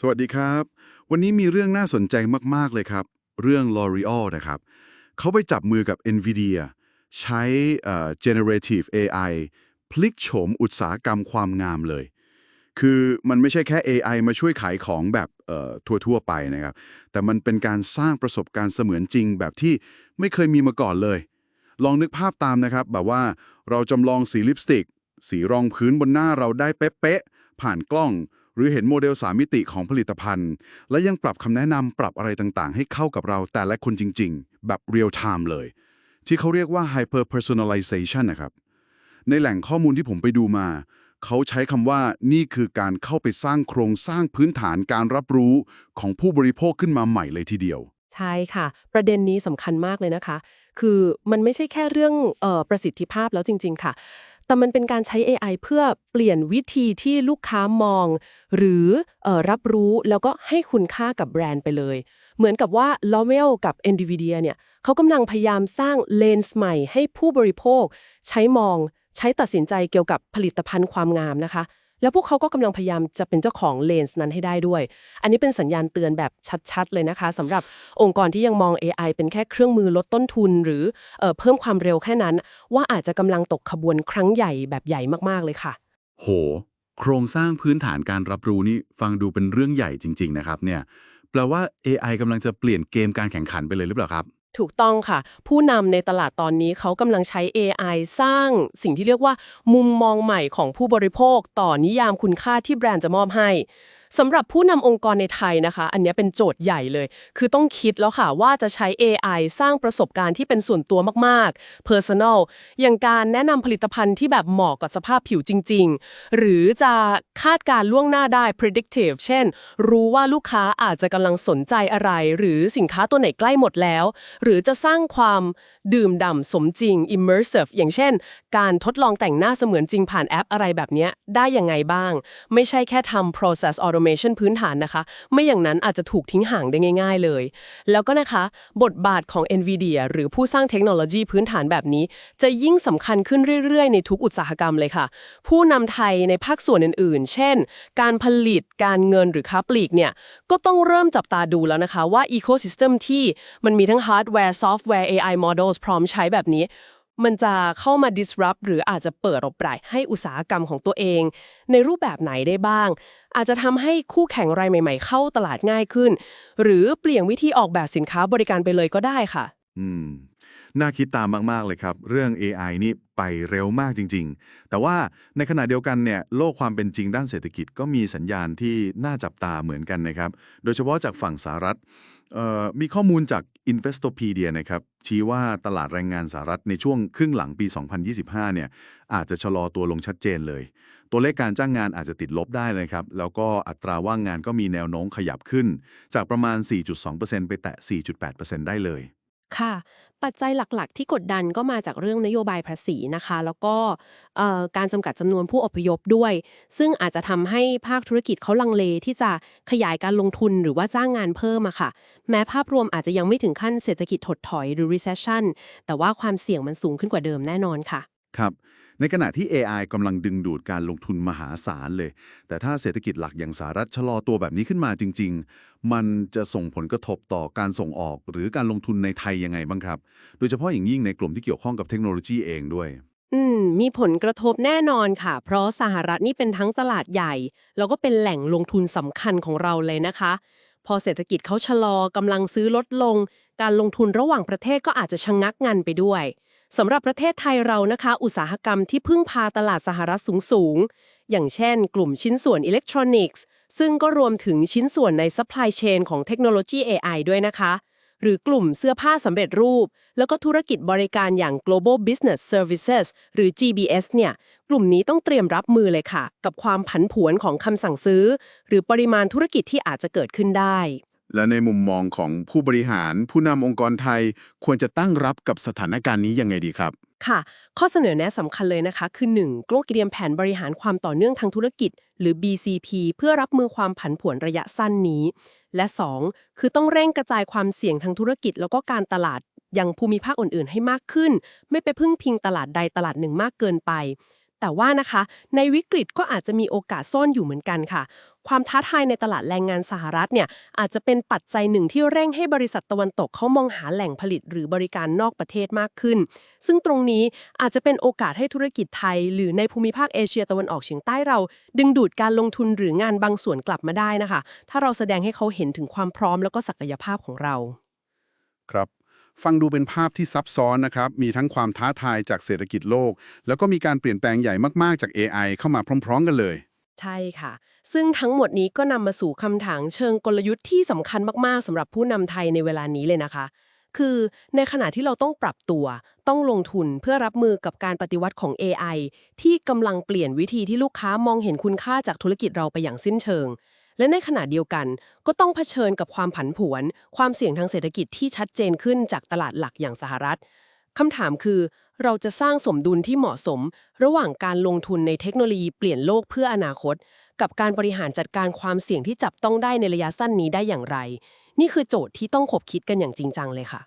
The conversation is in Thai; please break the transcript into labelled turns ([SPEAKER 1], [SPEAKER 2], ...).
[SPEAKER 1] สวัสดีครับ วันนี้มีเรื่องน่าสนใจมาก ๆ เลยครับ เรื่อง L'Oreal นะครับ เขาไปจับมือกับ NVIDIA ใช้เอ่อ generative AI พลิกโฉมอุตสาหกรรมความงามเลย คือมันไม่ใช่แค่ AI มาช่วยขายของแบบเอ่อทั่ว ๆ ไปนะครับ แต่มันเป็นการสร้างประสบการณ์เสมือนจริงแบบที่ไม่เคยมีมาก่อนเลย ลองนึกภาพตามนะครับ แบบว่าเราจำลองสีลิปสติก สีรองพื้นบนหน้าเราได้เป๊ะๆผ่านกล้อง หรือเห็นโมเดล 3 มิติของผลิตภัณฑ์ และยังปรับคำแนะนำปรับอะไรต่างๆ ให้เข้ากับเราแต่ละคนจริง ๆ แบบเรียลไทม์เลย ที่เขาเรียกว่า hyper personalization นะครับ ในแหล่งข้อมูลที่ผมไปดูมา เขาใช้คำว่านี่คือการเข้าไปสร้างโครงสร้างพื้นฐานการรับรู้ของผู้บริโภคขึ้นมาใหม่เลยทีเดียว
[SPEAKER 2] ใช่ค่ะ ประเด็นนี้สำคัญมากเลยนะคะ คือมันไม่ใช่แค่เรื่องออประสิทธิภาพแล้วจริง ๆ ค่ะ แต่มันเป็นการใช้ AI เพื่อเปลี่ยนวิธีที่ลูกค้ามอง หรือออรับรู้แล้วก็ให้คุณค่ากับแบรนด์ไปเลย เหมือนกับว่า l o m e l กับ NVIDIA เนี่ยเขากำลังพยายามสร้างเลนส์ใหม่ให้ผู้บริโภค ใช้มอง ใช้ตัดสินใจเกี่ยวกับผลิตภัณฑ์ความงามนะคะ แล้วพวกเขาก็กำลังพยายามจะเป็นเจ้าของเลนส์นั้นให้ได้ด้วย อันนี้เป็นสัญญาณเตือนแบบชัดๆ เลยนะคะสำหรับองค์กรที่ยังมอง AI เป็นแค่เครื่องมือลดต้นทุน หรือเออเพิ่มความเร็วแค่นั้น ว่าอาจจะกำลังตกขบวนครั้งใหญ่แบบใหญ่มากๆเลยค่ะ
[SPEAKER 1] โห โครงสร้างพื้นฐานการรับรู้นี่ฟังดูเป็นเรื่องใหญ่จริง ๆ นะครับเนี่ยแปลว่า AI กำลังจะเปลี่ยนเกมการแข่งขันไปเลยหรือเปล่าครับ
[SPEAKER 2] ถูกต้องค่ะ ผู้นำในตลาดตอนนี้เขากำลังใช้ AI สร้างสิ่งที่เรียกว่า มุมมองใหม่ของผู้บริโภคต่อนิยามคุณค่าที่แบรนด์จะมอบให้ สำหรับผู้นำองค์กรในไทยนะคะ อันนี้เป็นโจทย์ใหญ่เลย คือต้องคิดแล้วค่ะว่าจะใช้ AI สร้างประสบการณ์ที่เป็นส่วนตัวมากๆ personal อย่างการแนะนำผลิตภัณฑ์ที่แบบเหมาะกับสภาพผิวจริง ๆ หรือจะคาดการล่วงหน้าได้ predictive เช่น รู้ว่าลูกค้าอาจจะกำลังสนใจอะไร หรือสินค้าตัวไหนใกล้หมดแล้ว หรือจะสร้างความดื่มด่ำสมจริง immersive อย่างเช่น การทดลองแต่งหน้าเสมือนจริงผ่านแอปอะไรแบบนี้ได้ยังไงบ้าง ไม่ใช่แค่ทำ process automation พื้นฐานนะคะ ไม่อย่างนั้นอาจจะถูกทิ้งห่างได้ง่าย ๆเลย แล้วก็นะคะ บทบาทของ NVIDIA หรือผู้สร้างเทคโนโลยีพื้นฐานแบบนี้ จะยิ่งสำคัญขึ้นเรื่อยๆ ในทุกอุตสาหกรรมเลยค่ะ ผู้นำไทยในภาคส่วนอื่นๆ เช่น การผลิตการเงินหรือค้าปลีกเนี่ยก็ต้องเริ่มจับตาดูแล้วนะคะว่า ecosystem ที่มันมีทั้ง hardware software AI models พร้อมใช้แบบนี้ มันจะเข้ามา disrupt หรืออาจจะเปิดโอกาสให้อุตสาหกรรมของตัวเอง ในรูปแบบไหนได้บ้าง อาจจะทำให้คู่แข่งรายใหม่ ๆ เข้าตลาดง่ายขึ้น หรือเปลี่ยนวิธีออกแบบสินค้าบริการไปเลยก็ได้ค่ะ
[SPEAKER 1] อืม น่าคิดตามมาก ๆ เลยครับ เรื่อง AI นี่ไปเร็วมากจริง ๆ แต่ว่าในขณะเดียวกันเนี่ยโลกความเป็นจริงด้านเศรษฐกิจก็มีสัญญาณที่น่าจับตาเหมือนกันนะครับ โดยเฉพาะจากฝั่งสหรัฐมีข้อมูลจาก Investopedia นะครับชี้ว่าตลาดแรงงานสหรัฐในช่วงครึ่งหลังปี 2025 เนี่ยอาจจะชะลอตัวลงชัดเจนเลย ตัวเลขการจ้างงานอาจจะติดลบได้เลยครับ แล้วก็อัตราว่างงานก็มีแนวโน้มขยับขึ้น จากประมาณ 4.2%ไปแตะ 4.8%ได้เลย
[SPEAKER 2] ค่ะ ปัจจัยหลักๆ ที่กดดันก็มาจากเรื่องนโยบายภาษีนะคะ แล้วก็การจำกัดจำนวนผู้อพยพด้วย ซึ่งอาจจะทำให้ภาคธุรกิจเขาลังเลที่จะขยายการลงทุนหรือว่าจ้างงานเพิ่มอะค่ะ แม้ภาพรวมอาจจะยังไม่ถึงขั้นเศรษฐกิจถดถอยหรือ recession แต่ว่าความเสี่ยงมันสูงขึ้นกว่าเดิมแน่นอนค่ะ
[SPEAKER 1] ครับ ในขณะที่ AI กำลังดึงดูดการลงทุนมหาศาลเลย แต่ถ้าเศรษฐกิจหลักอย่างสหรัฐชะลอตัวแบบนี้ขึ้นมาจริง ๆ มันจะส่งผลกระทบต่อการส่งออกหรือการลงทุนในไทยยังไงบ้างครับ โดยเฉพาะอย่างยิ่งในกลุ่มที่เกี่ยวข้องกับเทคโนโลยีเองด้วย
[SPEAKER 2] อืม มีผลกระทบแน่นอนค่ะ เพราะสหรัฐนี่เป็นทั้งตลาดใหญ่ แล้วก็เป็นแหล่งลงทุนสำคัญของเราเลยนะคะ พอเศรษฐกิจเขาชะลอกำลังซื้อลดลง การลงทุนระหว่างประเทศก็อาจจะชะงงักงันไปด้วย สำหรับประเทศไทยเรานะคะ อุตสาหกรรมที่พึ่งพาตลาดสหรัฐสูงๆอย่างเช่น กลุ่มชิ้นส่วนอิเล็กทรอนิกส์ ซึ่งก็รวมถึงชิ้นส่วนใน supply chain ของเทคโนโลยี AI ด้วยนะคะ หรือกลุ่มเสื้อผ้าสำเร็จรูป แล้วก็ธุรกิจบริการอย่าง global business services หรือ GBS เนี่ย กลุ่มนี้ต้องเตรียมรับมือเลยค่ะ กับความผันผวนของคำสั่งซื้อ หรือปริมาณธุรกิจที่อาจจะเกิดขึ้นได้
[SPEAKER 3] และในมุมมองของผู้บริหารผู้นำองค์กรไทย ควรจะตั้งรับกับสถานการณ์นี้ยังไงดีครับ
[SPEAKER 2] ค่ะ ข้อเสนอแนะสำคัญเลยนะคะ คือ 1. กลเตรียมแผนบริหารความต่อเนื่องทางธุรกิจ หรือ BCP เพื่อรับมือความผันผวนระยะสั้นนี้ และ 2. คือต้องเร่งกระจายความเสี่ยงทางธุรกิจ แล้วก็การตลาดยังภูมิภาคอื่น ๆ ให้มากขึ้น ไม่ไปพึ่งพิงตลาดใดตลาดหนึ่งมากเกินไป แต่ว่านะคะในวิกฤตก็อาจจะมีโอกาสซ่อนอยู่เหมือนกันค่ะ ความท้าทายในตลาดแรงงานสหรัฐเนี่ยอาจจะเป็นปัจจัยหนึ่งที่เร่งให้บริษัทตะวันตกเขามองหาแหล่งผลิตหรือบริการนอกประเทศมากขึ้น ซึ่งตรงนี้อาจจะเป็นโอกาสให้ธุรกิจไทย หรือในภูมิภาคเอเชียตะวันออกเฉียงใต้เรา ดึงดูดการลงทุนหรืองานบางส่วนกลับมาได้นะคะ ถ้าเราแสดงให้เขาเห็นถึงความพร้อมแล้วก็ศักยภาพของเรา
[SPEAKER 3] ครับ ฟังดูเป็นภาพที่ซับซ้อนนะครับ มีทั้งความท้าทายจากเศรษฐกิจโลก แล้วก็มีการเปลี่ยนแปลงใหญ่มากๆจาก AI เข้ามาพร้อม ๆ กันเลย
[SPEAKER 2] ใช่ค่ะ ซึ่งทั้งหมดนี้ก็นำมาสู่คำถามเชิงกลยุทธ์ที่สำคัญมากๆสำหรับผู้นำไทยในเวลานี้เลยนะคะ คือในขณะที่เราต้องปรับตัว ต้องลงทุนเพื่อรับมือกับการปฏิวัติของ AI ที่กำลังเปลี่ยนวิธีที่ลูกค้ามองเห็นคุณค่าจากธุรกิจเราไปอย่างสิ้นเชิง และในขณะเดียวกันก็ต้องเผชิญกับความผันผวน ความเสี่ยงทางเศรษฐกิจที่ชัดเจนขึ้นจากตลาดหลักอย่างสหรัฐคำถามคือ เราจะสร้างสมดุลที่เหมาะสม ระหว่างการลงทุนในเทคโนโลยีเปลี่ยนโลกเพื่ออนาคต กับการบริหารจัดการความเสี่ยงที่จับต้องได้ในระยะสั้นนี้ได้อย่างไร นี่คือโจทย์ที่ต้องขบคิดกันอย่างจริงจังเลยค่ะ